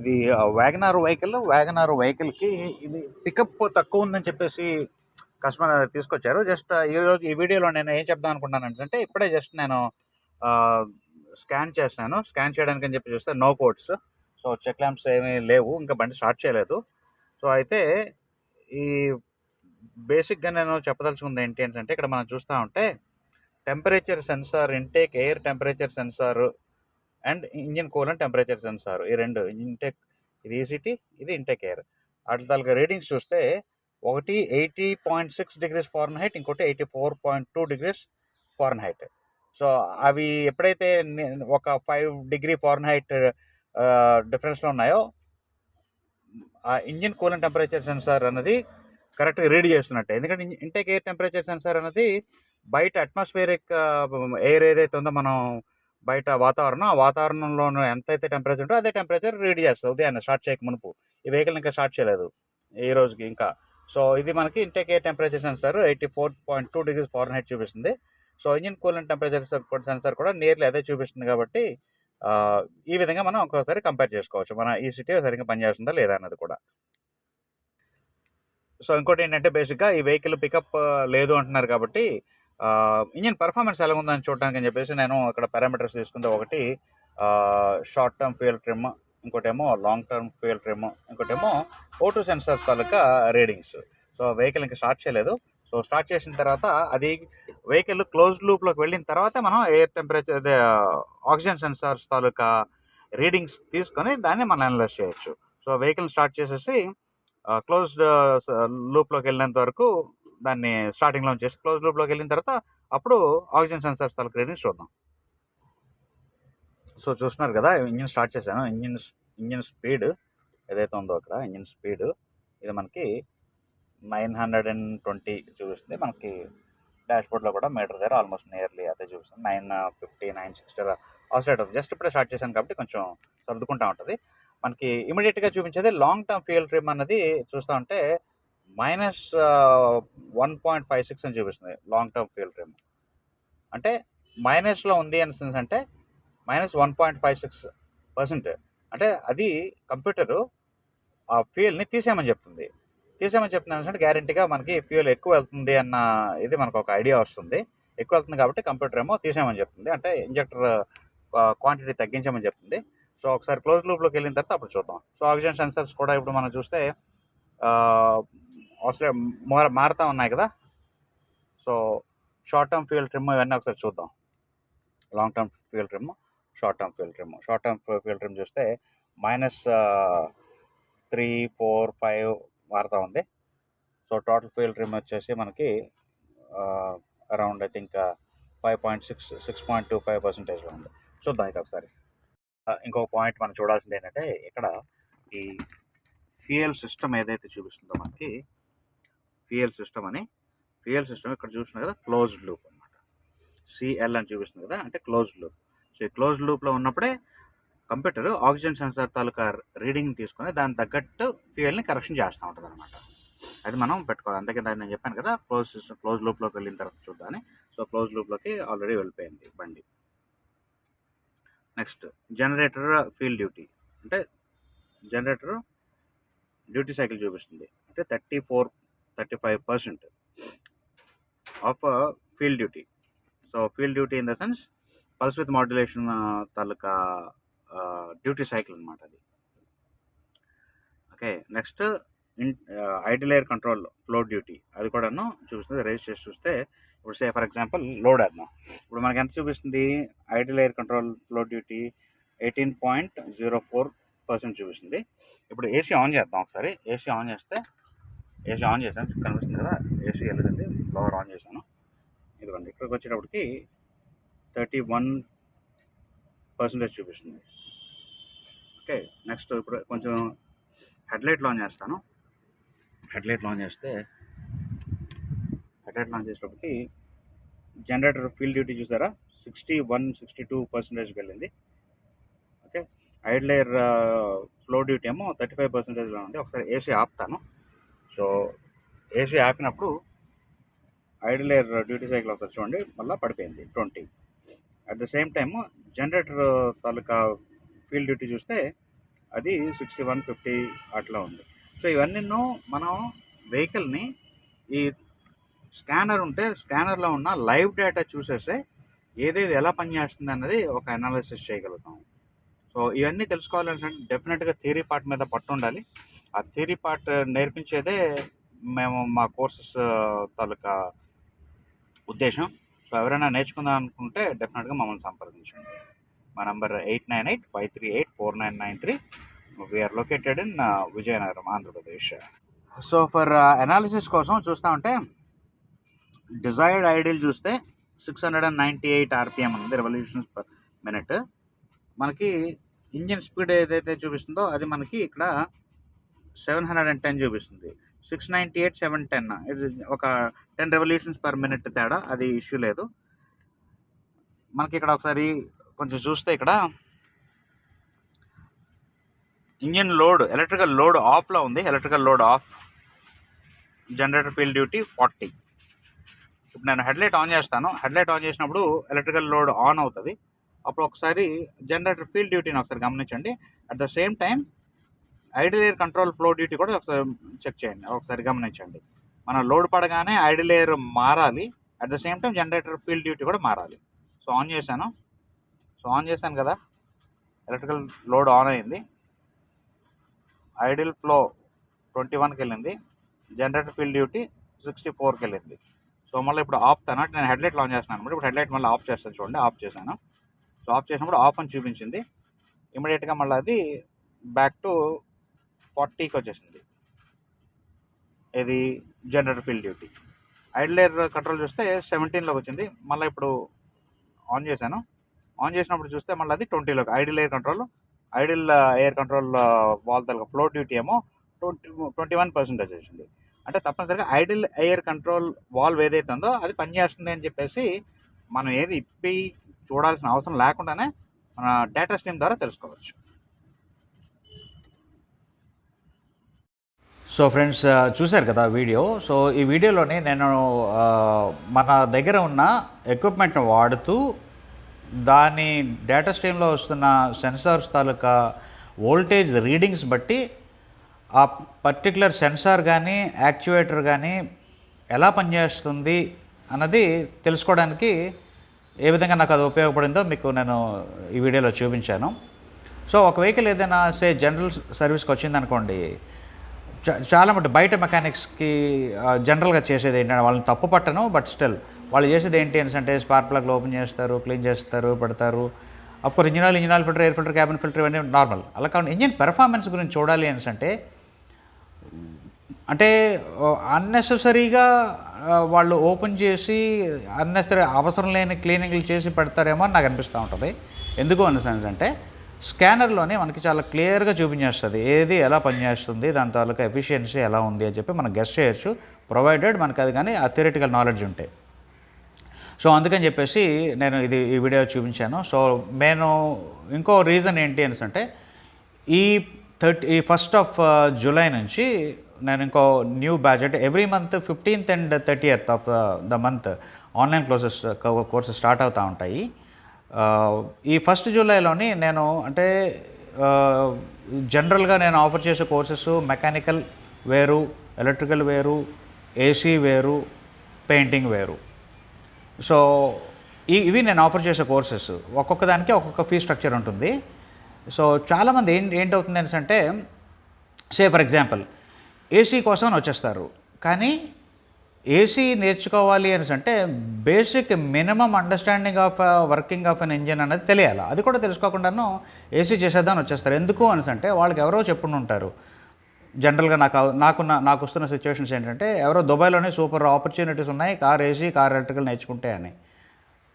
ఇది వ్యాగనార్ వెహికల్ వ్యాగనార్ వెహికల్కి ఇది పికప్ తక్కువ ఉందని చెప్పేసి కస్టమర్ తీసుకొచ్చారు. జస్ట్ ఈరోజు ఈ వీడియోలో నేను ఏం చెప్దాం అనుకుంటున్నాను అంటే ఇప్పుడే జస్ట్ నేను స్కాన్ చేసినాను స్కాన్ చేయడానికి అని చెప్పి చూస్తే no codes so check lamps ఏమీ లేవు. ఇంకా బండి స్టార్ట్ చేయలేదు. సో అయితే ఈ బేసిక్గా నేను చెప్పదలుచుకుంది ఏంటి అంటే ఇక్కడ మనం చూస్తూ ఉంటే temperature sensor intake air temperature sensor and engine coolant temperature sensor ఈ రెండు ఇంటెక్ ఇది ఈసీటీ ఇది ఇంటెక్ ఎయిర్. వాటి తాలూకా రీడింగ్స్ చూస్తే ఒకటి eighty point six degrees Fahrenheit ఇంకోటి eighty four point two degrees Fahrenheit so అవి ఎప్పుడైతే ఒక ఫైవ్ డిగ్రీ ఫారెన్ హైట్ డిఫరెన్స్లో ఉన్నాయో ఆ ఇంజిన్ కూలన్ టెంపరేచర్ సెన్సార్ అన్నది కరెక్ట్గా రీడ్ చేస్తున్నట్టే. ఎందుకంటే ఇంటేక్ ఎయిర్ టెంపరేచర్ సెన్సార్ అనేది బయట అట్మాస్ఫియరిక్ ఎయిర్ ఏదైతే ఉందో మనం బయట వాతావరణం ఆ వాతావరణంలో ఎంతైతే టెంపరేచర్ ఉంటుందో అదే టెంపరేచర్ రీడ్ చేస్తుంది. ఉదయాన్నే స్టార్ట్ చేయక మునుపు. ఈ వెహికల్ ఇంకా స్టార్ట్ చేయలేదు. ఈ రోజుకి ఇంకా. సో ఇది మనకి intake A temperature sensor eighty four point two degrees Fahrenheit చూపిస్తుంది so engine cooling temperature sensor కూడా నియర్లీ అదే చూపిస్తుంది కాబట్టి ఈ విధంగా మనం ఒక్కోసారి కంపేర్ చేసుకోవచ్చు. మన ఈ సిటీ సరిగ్గా పనిచేస్తుందా లేదా అన్నది కూడా. సో ఇంకోటి ఏంటంటే బేసిక్గా ఈ వెహికల్ పికప్ లేదు అంటున్నారు కాబట్టి ఇంజిన్ పర్ఫార్మెన్స్ ఎలా ఉందని చూడడానికి అని చెప్పేసి నేను ఇక్కడ పారామీటర్స్ తీసుకుంటే ఒకటి షార్ట్ టర్మ్ ఫ్యూయల్ ట్రిమ్ ఇంకోటేమో లాంగ్ టర్మ్ ఫ్యూయల్ ట్రిమ్ ఇంకోటేమో ఓటో సెన్సర్స్ తాలూకా రీడింగ్స్ సో వెహికల్ ఇంకా స్టార్ట్ చేయలేదు. సో స్టార్ట్ చేసిన తర్వాత అది వెహికల్ క్లోజ్ లూప్లోకి వెళ్ళిన తర్వాత మనం ఎయిర్ టెంపరేచర్ అదే ఆక్సిజన్ సెన్సార్స్ తాలూకా రీడింగ్స్ తీసుకొని దాన్ని మనం అనలైజ్ చేయొచ్చు. సో వెహికల్ స్టార్ట్ చేసేసి క్లోజ్డ్ లూప్లోకి వెళ్ళినంత వరకు దాన్ని స్టార్టింగ్లో చేసి క్లోజ్ లూప్లోకి వెళ్ళిన తర్వాత అప్పుడు ఆక్సిజన్ సెన్సార్ స్థల రీడింగ్స్ చూద్దాం. సో చూస్తున్నారు కదా ఇంజిన్ స్టార్ట్ చేశాను. ఇంజిన్ ఇంజిన్ స్పీడ్ ఏదైతే ఉందో అక్కడ ఇంజిన్ స్పీడ్ ఇది మనకి నైన్ హండ్రెడ్ అండ్ ట్వంటీ చూపిస్తుంది. మనకి డాష్ బోర్డ్లో కూడా మీటర్ దగ్గర ఆల్మోస్ట్ నియర్లీ అదే చూపిస్తుంది. నైన్ ఫిఫ్టీ నైన్ సిక్స్టీ ఆల్సైడ్ జస్ట్ ఇప్పుడే స్టార్ట్ చేశాను కాబట్టి కొంచెం సర్దుకుంటా ఉంటుంది. మనకి ఇమీడియట్గా చూపించేది లాంగ్ టర్మ్ ఫ్యూయల్ ట్రిమ్ అన్నది చూస్తూ ఉంటే minus one point five six అని చూపిస్తుంది. లాంగ్ టర్మ్ ఫ్యూయల్ ట్రిమ్ అంటే మైనస్లో ఉంది అని సెన్స్ అంటే minus one point five six percent అంటే అది కంప్యూటరు ఆ ఫ్యూయల్ని తీసేయమని చెప్తుంది. తీసేయమని చెప్తున్నాను అంటే గ్యారంటీగా మనకి ఫ్యూయల్ ఎక్కువ వెళ్తుంది అన్న ఇది మనకు ఒక ఐడియా వస్తుంది. ఎక్కువ వెళ్తుంది కాబట్టి కంప్యూటర్ ఏమో తీసేయమని చెప్తుంది. అంటే ఇంజెక్టర్ క్వాంటిటీ తగ్గించమని చెప్తుంది. సో ఒకసారి క్లోజ్ లూప్లోకి వెళ్ళిన తర్వాత అప్పుడు చూద్దాం. సో ఆక్సిజన్ సెన్సర్స్ కూడా ఇప్పుడు మనం చూస్తే అసలు మారుతూ ఉన్నాయి కదా? So short term fuel trim ఇవన్నీ ఒకసారి చూద్దాం. Long term fuel trim short term fuel trim short term fuel trim చూస్తే మైనస్ త్రీ ఫోర్ ఫైవ్ మారుతూ ఉంది. సో టోటల్ ఫ్యూల్ ట్రిమ్ వచ్చేసి మనకి around I think five point six six point two five పర్సెంటేజ్లో ఉంది. చూద్దాం ఇది ఒకసారి. ఇంకొక పాయింట్ మనం చూడాల్సింది ఏంటంటే ఇక్కడ ఈ ఫ్యూయల్ సిస్టమ్ ఏదైతే చూపిస్తుందో మనకి ఫ్యూయల్ సిస్టమ్ అని ఫ్యూయల్ సిస్టమ్ ఇక్కడ చూపిస్తుంది కదా క్లోజ్డ్ లూప్ అనమాట సిఎల్ అని చూపిస్తుంది కదా అంటే క్లోజ్డ్ లూప్. సో ఈ క్లోజ్డ్ లూప్లో ఉన్నప్పుడే కంప్యూటర్ ఆక్సిజన్ సెన్సార్ తాలూకా రీడింగ్ తీసుకొని దాని తగ్గట్టు ఫ్యూయల్ని కరెక్షన్ చేస్తూ ఉంటుంది అనమాట అది మనం పెట్టుకోవాలి. అందుకే దాన్ని నేను చెప్పాను కదా క్లోజ్ సిస్టమ్ క్లోజ్ లూప్లోకి వెళ్ళిన తర్వాత చూద్దామని సో క్లోజ్ లూప్లోకి ఆల్రెడీ వెళ్ళిపోయింది బండి. Next generator field duty. అంటే జనరేటర్ డ్యూటీ సైకిల్ చూపిస్తుంది. అంటే thirty four thirty five percent. Off field duty. So field duty in the sense pulse with modulation taluka duty cycle అనమాట అది. Okay next in idle air control flow duty. అది కూడాను చూపిస్తుంది race చేసి చూస్తే ఇప్పుడు సే ఫర్ ఎగ్జాంపుల్ లోడ్ వేద్దాం ఇప్పుడు మనకి ఎంత చూపిస్తుంది? Idle air control flow duty eighteen point zero four percent చూపిస్తుంది. ఇప్పుడు ఏసీ ఆన్ చేద్దాం ఒకసారి. ఏసీ ఆన్ చేస్తే ఏసీ ఆన్ చేశాను కనిపిస్తుంది కదా ఏసీ వెళ్ళదండి బ్లవర్ ఆన్ చేశాను. ఇదిగోండి ఇక్కడికి వచ్చేటప్పటికి థర్టీ వన్ పర్సెంటేజ్ చూపిస్తుంది. ఓకే నెక్స్ట్ ఇప్పుడు కొంచెం హెడ్లైట్ ఆన్ చేస్తాను. హెడ్లైట్ ఆన్ చేస్తే హెడ్లైట్ ఆన్ చేసేటప్పటికి జనరేటర్ ఫీల్డ్ డ్యూటీ చూసారా? సిక్స్టీ వన్ సిక్స్టీ టూ పర్సెంటేజ్కి వెళ్ళింది. Okay idle air flow duty ఏమో థర్టీ ఫైవ్ పర్సెంటేజ్లో ఉంది. ఒకసారి ఏసీ ఆపుతాను. సో ఏసీ ఆపినప్పుడు ఐడలేర్ డ్యూటీ సైకిల్ ఒకసారి చూడండి మళ్ళీ పడిపోయింది twenty. At the same time generator taluka field duty చూస్తే అది సిక్స్టీ వన్ ఫిఫ్టీ అట్లా ఉంది. సో ఇవన్నీ మనం వెహికల్ని ఈ స్కానర్ ఉంటే స్కానర్లో ఉన్న లైవ్ డేటా చూసేస్తే ఏదేది ఎలా పనిచేస్తుంది అన్నది ఒక అనాలిసిస్ చేయగలుగుతాం. సో ఇవన్నీ తెలుసుకోవాలంటే డెఫినెట్గా థియరీ పార్ట్ మీద పట్టు ఉండాలి ఆ థియరీ పార్ట్ నేర్పించేదే మేము మా కోర్సెస్ తాలూకా ఉద్దేశం. సో ఎవరైనా నేర్చుకుందాం అనుకుంటే డెఫినెట్గా మమ్మల్ని సంప్రదించండి. మా number eight nine eight five three eight four nine nine three. We are located in Vizianagaram Andhra Pradesh. So for analysis కోసం చూస్తూ ఉంటే డిజైర్డ్ ఐడియల్ చూస్తే six hundred and ninety eight RPM ఉంది రెవల్యూషన్స్ పర్ మినిట్ మనకి engine speed ఏదైతే చూపిస్తుందో అది మనకి ఇక్కడ సెవెన్ హండ్రెడ్ అండ్ టెన్ చూపిస్తుంది. Six ninety eight seven ten. ఇది ఒక టెన్ రెవల్యూషన్స్ పర్ మినిట్ తేడా అది ఇష్యూ లేదు. మనకి ఇక్కడ ఒకసారి కొంచెం చూస్తే ఇక్కడ ఇంజిన్ లోడ్ ఎలక్ట్రికల్ లోడ్ ఆఫ్లో ఉంది. Electrical load off generator field duty forty. ఇప్పుడు నేను హెడ్లైట్ ఆన్ చేస్తాను. హెడ్లైట్ ఆన్ చేసినప్పుడు ఎలక్ట్రికల్ లోడ్ ఆన్ అవుతుంది. అప్పుడు ఒకసారి జనరేటర్ ఫీల్డ్ డ్యూటీని ఒకసారి గమనించండి. At the same time idle air control flow duty కూడా ఒకసారి చెక్ చేయండి. ఒకసారి గమనించండి. మనం లోడ్ పడగానే ఐడిల్ ఎయిర్ మారాలి. At the same time generator field duty కూడా మారాలి. సో ఆన్ చేశాను. సో ఆన్ చేశాను కదా. ఎలక్ట్రికల్ లోడ్ ఆన్ అయింది. ఐడిల్ ఫ్లో ట్వంటీ వన్కి వెళ్ళింది. జనరేటర్ ఫీల్డ్ డ్యూటీ సిక్స్టీ ఫోర్కి వెళ్ళింది. సో మళ్ళీ ఇప్పుడు ఆఫ్ తన నేను హెడ్లైట్ ఆన్ చేస్తున్నాను ఇప్పుడు హెడ్లైట్ మళ్ళీ ఆఫ్ చేస్తాను చూడండి. ఆఫ్ చేశాను. సో ఆఫ్ చేసినప్పుడు ఆఫ్ అని చూపించింది. ఇమీడియట్గా మళ్ళీ అది బ్యాక్ టు ఫార్టీకి వచ్చేసింది. ఇది general field duty. Idle air control చూస్తే సెవెంటీన్లోకి వచ్చింది. మళ్ళీ ఇప్పుడు ఆన్ చేశాను. ఆన్ చేసినప్పుడు చూస్తే మళ్ళీ అది ట్వంటీలోకి. Idle air control idle air control valve తలక ఫ్లో డ్యూటీ ఏమో ట్వంటీ ట్వంటీ వన్ పర్సెంటేజ్ వచ్చింది అంటే తప్పనిసరిగా ఐడిల్ ఎయిర్ కంట్రోల్ వాల్వ్ ఏదైతే ఉందో అది పనిచేస్తుంది అని చెప్పేసి మనం ఏది ఇప్పి చూడాల్సిన అవసరం లేకుండానే మన డేటా స్ట్రీమ్ ద్వారా తెలుసుకోవచ్చు. సో ఫ్రెండ్స్ uh, చూశారు కదా వీడియో. సో ఈ వీడియోలోని నేను మన దగ్గర ఉన్న ఎక్విప్మెంట్ని వాడుతూ దాని డేటా స్ట్రీమ్లో వస్తున్న సెన్సార్స్ తాలూకా వోల్టేజ్ రీడింగ్స్ బట్టి ఆ పర్టికులర్ సెన్సార్ కానీ యాక్చువేటర్ కానీ ఎలా పనిచేస్తుంది అన్నది తెలుసుకోవడానికి ఏ విధంగా నాకు అది ఉపయోగపడిందో మీకు నేను ఈ వీడియోలో చూపించాను. సో ఒక వెహికల్ ఏదైనా సే జనరల్ సర్వీస్కి వచ్చిందనుకోండి చాలా మటు బయట మెకానిక్స్కి జనరల్గా చేసేది ఏంటంటే వాళ్ళని తప్పు పట్టను బట్ స్టిల్ వాళ్ళు చేసేది ఏంటి అని అంటే స్పార్క్ ప్లగ్లు ఓపెన్ చేస్తారు క్లీన్ చేస్తారు పెడతారు. Of course engine oil engine oil filter air filter cabin filter ఇవన్నీ నార్మల్. అలా కాకుండా ఇంజిన్ పెర్ఫార్మెన్స్ గురించి చూడాలి అని అంటే అంటే అన్నెసెసరీగా వాళ్ళు ఓపెన్ చేసి అన్నెసరీ అవసరం లేని క్లీనింగ్లు చేసి పెడతారేమో అని నాకు అనిపిస్తూ ఉంటుంది. ఎందుకు అన్న అంటే స్కానర్లోనే మనకి చాలా క్లియర్గా చూపించేస్తుంది. ఏది ఎలా పనిచేస్తుంది దాని తాలూకా ఎఫిషియన్సీ ఎలా ఉంది అని చెప్పి మనం గెస్ట్ చేయొచ్చు. ప్రొవైడెడ్ మనకి అది కానీ ఆ థియరిటికల్ నాలెడ్జ్ ఉంటే. సో అందుకని చెప్పేసి నేను ఇది ఈ వీడియో చూపించాను. సో నేను ఇంకో రీజన్ ఏంటి అనేసి అంటే ఈ థర్టీ ఈ ఫస్ట్ ఆఫ్ జూలై నుంచి నేను ఇంకో న్యూ బ్యాచ్ అంటే every month fifteenth and thirtieth of the month online classes courses start అవుతూ ఉంటాయి. ఈ ఫస్ట్ జూలైలోని నేను అంటే జనరల్గా నేను ఆఫర్ చేసే కోర్సెస్ మెకానికల్ వేరు ఎలక్ట్రికల్ వేరు ఏసీ వేరు పెయింటింగ్ వేరు. సో ఈ- ఇవి నేను ఆఫర్ చేసే కోర్సెస్. ఒక్కొక్క దానికి ఒక్కొక్క ఫీ స్ట్రక్చర్ ఉంటుంది. సో చాలామంది ఏం ఏంటవుతుంది అంటే సే ఫర్ ఎగ్జాంపుల్ ఏసీ కోసం అని వచ్చేస్తారు. కానీ ఏసీ నేర్చుకోవాలి అనేసి అంటే basic minimum understanding of working of an engine అనేది తెలియాలి. అది కూడా తెలుసుకోకుండాను ఏసీ చేసేద్దామని వచ్చేస్తారు. ఎందుకు అనేసి అంటే వాళ్ళకి ఎవరో చెప్పుండి ఉంటారు. జనరల్గా నాకు నాకున్న నాకు వస్తున్న సిచ్యువేషన్స్ ఏంటంటే ఎవరో దుబాయ్లోనే సూపర్ ఆపర్చునిటీస్ ఉన్నాయి. కార్ ఏసీ కార్ ఎలక్ట్రికల్ నేర్చుకుంటే అని.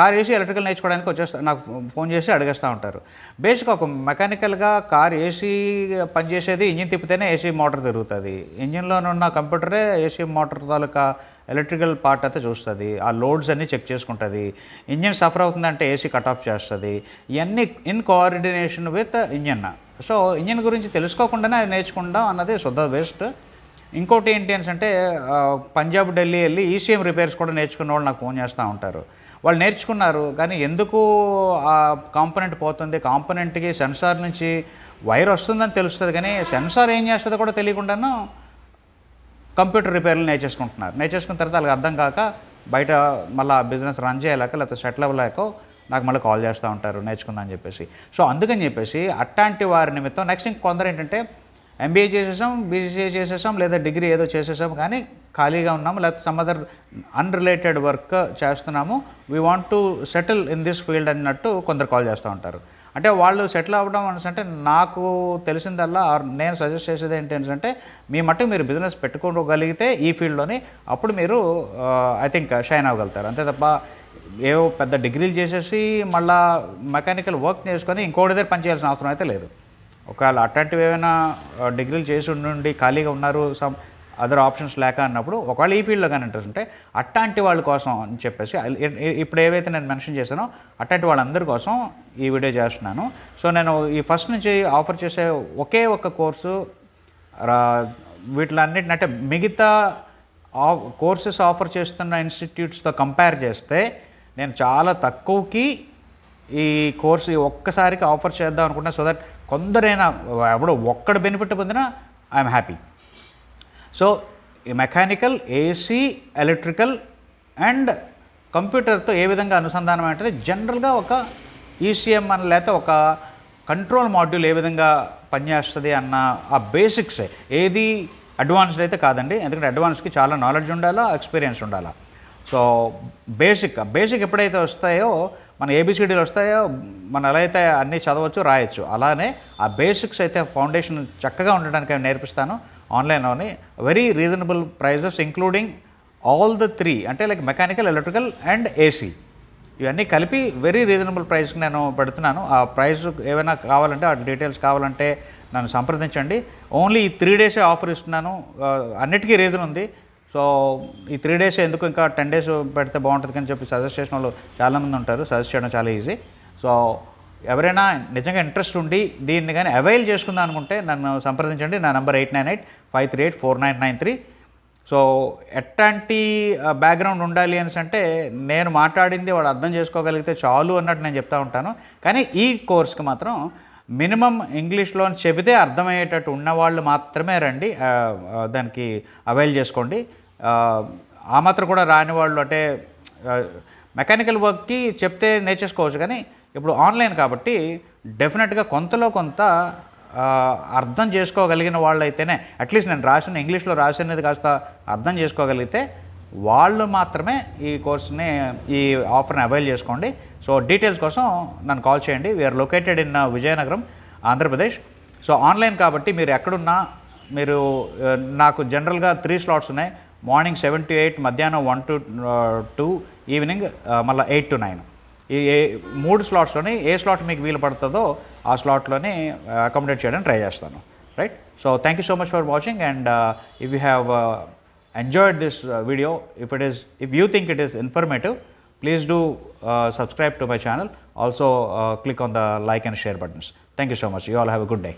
కార్ ఏసీ ఎలక్ట్రికల్ నేర్చుకోవడానికి వచ్చేస్తా నాకు ఫోన్ చేసి అడిగేస్తూ ఉంటారు. బేసిక్ ఒక మెకానికల్గా కార్ ఏసీ పనిచేసేది ఇంజిన్ తిప్పితేనే ఏసీ మోటార్ తిరుగుతుంది. ఇంజిన్లోనున్న కంప్యూటరే ఏసీ మోటార్ తాలూకా ఎలక్ట్రికల్ పార్ట్ అయితే చూస్తుంది. ఆ లోడ్స్ అన్నీ చెక్ చేసుకుంటుంది. ఇంజిన్ సఫర్ అవుతుందంటే ఏసీ కట్ ఆఫ్ చేస్తుంది. ఇవన్నీ in coordination with engine. So engine గురించి తెలుసుకోకుండానే అది నేర్చుకుంటాం అన్నది శుద్ధ బెస్ట్. ఇంకోటి ఏంటి అంటే పంజాబ్ ఢిల్లీ వెళ్ళి ఈసీఎం రిపేర్స్ కూడా నేర్చుకున్న వాళ్ళు నాకు ఫోన్ చేస్తూ ఉంటారు. వాళ్ళు నేర్చుకున్నారు కానీ ఎందుకు ఆ కాంపనెంట్ పోతుంది? కాంపనెంట్కి సెన్సార్ నుంచి వైర్ వస్తుందని తెలుస్తుంది కానీ సెన్సార్ ఏం చేస్తుందో కూడా తెలియకుండాను కంప్యూటర్ రిపేర్లు నేర్చేసుకుంటున్నారు. నేర్చేసుకున్న తర్వాత వాళ్ళకి అర్థం కాక బయట మళ్ళీ బిజినెస్ రన్ చేయలేక లేకపోతే సెటిల్ అవ్వలేక నాకు మళ్ళీ కాల్ చేస్తూ ఉంటారు నేర్చుకుందాం అని చెప్పేసి. సో అందుకని చెప్పేసి అట్లాంటి వారి నిమిత్తం నెక్స్ట్ ఇంక కొందరు ఏంటంటే ఎంబీఏ చేసేసాం బీసీఏ చేసేసాం లేదా డిగ్రీ ఏదో చేసేసాం కానీ ఖాళీగా ఉన్నాము లేకపోతే సమ్ అదర్ అన్రిలేటెడ్ వర్క్ చేస్తున్నాము. We want to settle in this field అన్నట్టు కొందరు కాల్ చేస్తూ ఉంటారు. అంటే వాళ్ళు సెటిల్ అవ్వడం అనేసి అంటే నాకు తెలిసిందల్లా నేను సజెస్ట్ చేసేది ఏంటి అంటే మీ మట్టుకు మీరు బిజినెస్ పెట్టుకోగలిగితే ఈ ఫీల్డ్లోని అప్పుడు మీరు ఐ థింక్ షైన్ అవ్వగలుగుతారు. అంతే తప్ప ఏవో పెద్ద డిగ్రీలు చేసేసి మళ్ళీ మెకానికల్ వర్క్ చేసుకొని ఇంకోటి దగ్గర పనిచేయాల్సిన అవసరం అయితే లేదు. ఒకవేళ అట్లాంటివి ఏమైనా డిగ్రీలు చేసి ఉండి ఖాళీగా ఉన్నారు సమ్ అదర్ ఆప్షన్స్ లేక అన్నప్పుడు ఒకవేళ ఈ ఫీల్డ్లో కానీ ఇంట్రెస్ట్ ఉంటే అట్లాంటి వాళ్ళ కోసం అని చెప్పేసి ఇప్పుడు ఏవైతే నేను మెన్షన్ చేశానో అట్లాంటి వాళ్ళందరి కోసం ఈ వీడియో చేస్తున్నాను. సో నేను ఈ ఫస్ట్ నుంచి ఆఫర్ చేసే ఒకే ఒక కోర్సు రా- వీటిలన్నిటిని అంటే మిగతా కోర్సెస్ ఆఫర్ చేస్తున్న ఇన్స్టిట్యూట్స్తో కంపేర్ చేస్తే నేను చాలా తక్కువకి ఈ కోర్సు ఒక్కసారికి ఆఫర్ చేద్దాం అనుకున్నా సో దట్ కొందరైనా ఎవడో ఒక్కడ బెనిఫిట్ పొందినా ఐఎమ్ హ్యాపీ సో ఈ మెకానికల్ ఏసీ ఎలక్ట్రికల్ అండ్ కంప్యూటర్తో ఏ విధంగా అనుసంధానం అంటే జనరల్గా ఒక ఈసీఎం అని లేకపోతే ఒక కంట్రోల్ మాడ్యూల్ ఏ విధంగా పనిచేస్తుంది అన్న ఆ బేసిక్స్ ఏది అడ్వాన్స్డ్ అయితే కాదండి. ఎందుకంటే అడ్వాన్స్కి చాలా నాలెడ్జ్ ఉండాలా ఎక్స్పీరియన్స్ ఉండాలా. సో బేసిక్ బేసిక్ ఎప్పుడైతే వస్తాయో మన ఏబిసిడీలు వస్తాయో మనం ఎలా అయితే అన్నీ చదవచ్చు రాయొచ్చు. అలానే ఆ బేసిక్స్ అయితే ఫౌండేషన్ చక్కగా ఉండడానికి నేను నేర్పిస్తాను. ఆన్లైన్లోని very reasonable prices including all the three అంటే like mechanical electrical and AC ఇవన్నీ కలిపి వెరీ రీజనబుల్ ప్రైస్కి నేను పెడుతున్నాను. ఆ ప్రైస్ ఏమైనా కావాలంటే ఆ డీటెయిల్స్ కావాలంటే నన్ను సంప్రదించండి. ఓన్లీ ఈ త్రీ డేసే ఆఫర్ ఇస్తున్నాను. అన్నిటికీ రీజన్ ఉంది. సో ఈ త్రీ డేస్ ఎందుకు ఇంకా టెన్ డేస్ పెడితే బాగుంటుంది అని చెప్పి సజెస్ట్ చేసిన వాళ్ళు చాలామంది ఉంటారు. సజెస్ట్ చేయడం చాలా ఈజీ సో ఎవరైనా నిజంగా ఇంట్రెస్ట్ ఉండి దీన్ని కానీ అవైల్ చేసుకుందాం అనుకుంటే నన్ను సంప్రదించండి. నా number eight nine eight five three eight four nine nine three so ఎట్లాంటి బ్యాక్గ్రౌండ్ ఉండాలి అనేసి అంటే నేను మాట్లాడింది వాడు అర్థం చేసుకోగలిగితే చాలు అన్నట్టు నేను చెప్తా ఉంటాను. కానీ ఈ కోర్స్కి మాత్రం మినిమం ఇంగ్లీష్లో చెబితే అర్థమయ్యేటట్టు ఉన్నవాళ్ళు మాత్రమే రండి. దానికి అవైల్ చేసుకోండి. ఆ, మాత్రం కూడా రాని వాళ్ళు అంటే మెకానికల్ వర్క్కి చెప్తే నేర్చేసుకోవచ్చు కానీ ఇప్పుడు ఆన్లైన్ కాబట్టి డెఫినెట్గా కొంతలో కొంత అర్థం చేసుకోగలిగిన వాళ్ళైతేనే అట్లీస్ట్ నేను రాసిన ఇంగ్లీష్లో రాసినది కాస్త అర్థం చేసుకోగలిగితే వాళ్ళు మాత్రమే ఈ కోర్స్ని ఈ ఆఫర్ని అవైల్ చేసుకోండి. సో డీటెయిల్స్ కోసం నన్ను కాల్ చేయండి. We are located in Vizianagaram Andhra Pradesh so online కాబట్టి మీరు ఎక్కడున్నా మీరు నాకు జనరల్గా త్రీ స్లాట్స్ ఉన్నాయి. మార్నింగ్ సెవెన్ టు ఎయిట్ మధ్యాహ్నం వన్ టు టూ ఈవినింగ్ మళ్ళీ ఎయిట్ టు నైన్. ఈ ఏ మూడు స్లాట్స్లోని ఏ స్లాట్ మీకు వీలు పడుతుందో ఆ స్లాట్లోని అకామిడేట్ చేయడానికి ట్రై చేస్తాను. Right so thank you so much for watching and if you have enjoyed this video if it is if you think it is informative please do subscribe to my channel also click on the like and share buttons thank you so much you all have a good day